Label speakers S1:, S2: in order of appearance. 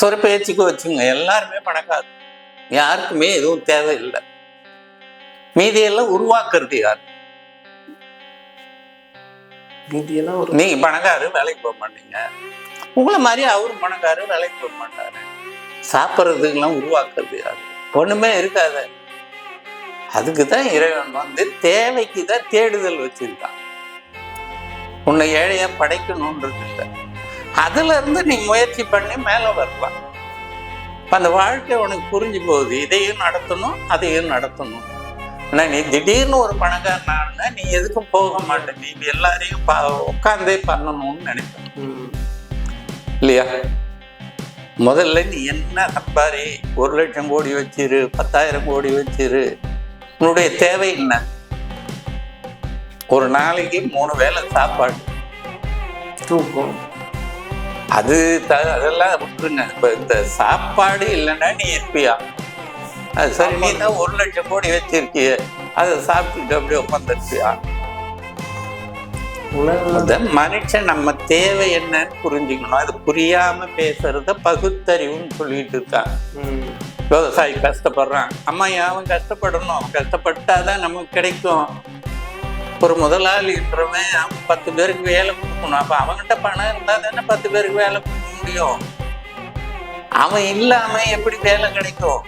S1: சொர பேச்சுக்கு வச்சுங்க எல்லாருமே பணக்கார யாருக்குமே எதுவும் தேவையில்லை. மீதியெல்லாம் உருவாக்குறது யார்?
S2: மீதியெல்லாம்
S1: நீங்க பணக்காரு வேலைக்கு போக மாட்டீங்க. உங்களை மாதிரி அவரும் பணக்காரு வேலைக்கு போக மாட்டாரு. சாப்பிட்றதுக்கெல்லாம் உருவாக்குறது யாரு? ஒண்ணுமே இருக்காது. அதுக்கு தான் இறைவன் வந்து தேவைக்கு தான் தேடுதல் வச்சிருக்கான். உன்னை ஏழையா படைக்கணுன்றது இல்லை. அதுல இருந்து நீ முயற்சி பண்ணி மேல வரலாம் அந்த வாழ்க்கை உனக்கு புரிஞ்சு போகுது இதையும் நடத்தணும் அதையும் நடத்தணும். ஆனா நீ திடீர்னு ஒரு பணக்காரனா நீ எதுக்கும் போக மாட்டே. நீ எல்லாரையும் பா உட்காந்தே பண்ணணும்னு
S2: நினைப்பேன்
S1: இல்லையா? முதல்ல நீ என்ன சம்பாரி? ஒரு லட்சம் கோடி வச்சிரு பத்தாயிரம் கோடி வச்சிரு. உன்னுடைய தேவை என்ன? ஒரு நாளைக்கு மூணு வேளை சாப்பாடு.
S2: தூக்கம்.
S1: அது அதெல்லாம் விட்டுருங்க. இப்போ இந்த சாப்பாடு இல்லைன்னா நீ இருப்பியா? அது சரி நீ தான் ஒரு லட்சம் கோடி வச்சிருக்கிய. அதை சாப்பிட்டுட்டு அப்படியே உட்காந்துருப்பியா மனுஷன் நம்ம தேவை என்னன்னு புரிஞ்சுக்கணும். அது புரியாம பேசுறத பகுத்தறிவுன்னு சொல்லிட்டு இருக்கான். விவசாயி கஷ்டப்படுறான். அம்மா அவன் கஷ்டப்படணும்? அவன் கஷ்டப்பட்டாதான் நமக்கு கிடைக்கும். ஒரு முதலாளின்றவன் அவன் பத்து பேருக்கு வேலை கொடுக்கணும். அப்போ அவன்கிட்ட பணம் இருந்தால் தானே பத்து பேருக்கு வேலை கொடுக்க முடியும். அவன் இல்லாமல் எப்படி வேலை கிடைக்கும்?